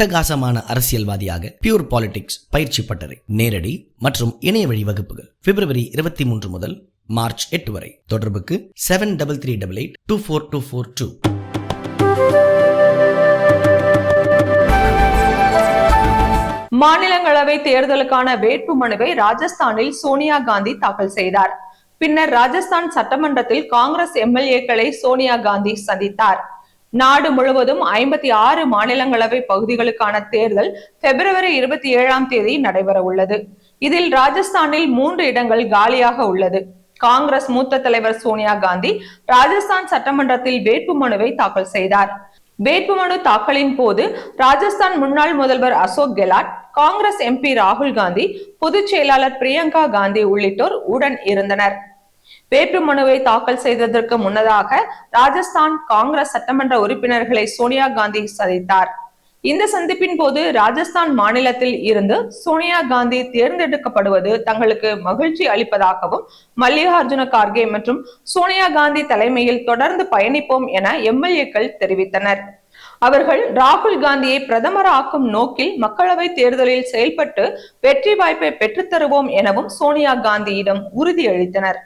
அட்டகாசமான அரசியல்வாதியாக pure politics பயிற்சி பட்டறை நேரடி மற்றும் இணைய வழி வகுப்புகள் பிப்ரவரி இருபத்தி மூன்று முதல் மார்ச் எட்டு வரை. தொடர்புக்கு seven double three double eight two four two four two மாநிலங்களவை தேர்தலுக்கான வேட்பு மனுவை ராஜஸ்தானில் சோனியா காந்தி தாக்கல் செய்தார். பின்னர் ராஜஸ்தான் சட்டமன்றத்தில் காங்கிரஸ் எம்எல்ஏக்களை சோனியா காந்தி சந்தித்தார். நாடு முழுவதும் ஐம்பத்தி ஆறு மாநிலங்களவை பகுதிகளுக்கான தேர்தல் பிப்ரவரி இருபத்தி ஏழாம் தேதி நடைபெற உள்ளது. இதில் ராஜஸ்தானில் மூன்று இடங்கள் காலியாக உள்ளது. காங்கிரஸ் மூத்த தலைவர் சோனியா காந்தி ராஜஸ்தான் சட்டமன்றத்தில் வேட்புமனுவை தாக்கல் செய்தார். வேட்புமனு தாக்கலின் போது ராஜஸ்தான் முன்னாள் முதல்வர் அசோக் கெலாட் காங்கிரஸ் எம்பி ராகுல் காந்தி பொதுச் செயலாளர் பிரியங்கா காந்தி உள்ளிட்டோர் உடன் இருந்தனர். வேட்புமனுவை தாக்கல் செய்ததற்கு முன்னதாக ராஜஸ்தான் காங்கிரஸ் சட்டமன்ற உறுப்பினர்களை சோனியா காந்தி சந்தித்தார். இந்த சந்திப்பின் போது ராஜஸ்தான் மாநிலத்தில் இருந்து சோனியா காந்தி தேர்ந்தெடுக்கப்படுவது தங்களுக்கு மகிழ்ச்சி அளிப்பதாகவும் மல்லிகார்ஜுன கார்கே மற்றும் சோனியா காந்தி தலைமையில் தொடர்ந்து பயணிப்போம் என எம்எல்ஏக்கள் தெரிவித்தனர். அவர்கள் ராகுல் காந்தியை பிரதமர் ஆக்கும் நோக்கில் மக்களவை தேர்தலில் செயல்பட்டு வெற்றி வாய்ப்பை பெற்றுத்தருவோம் எனவும் சோனியா காந்தியிடம் உறுதியளித்தனர்.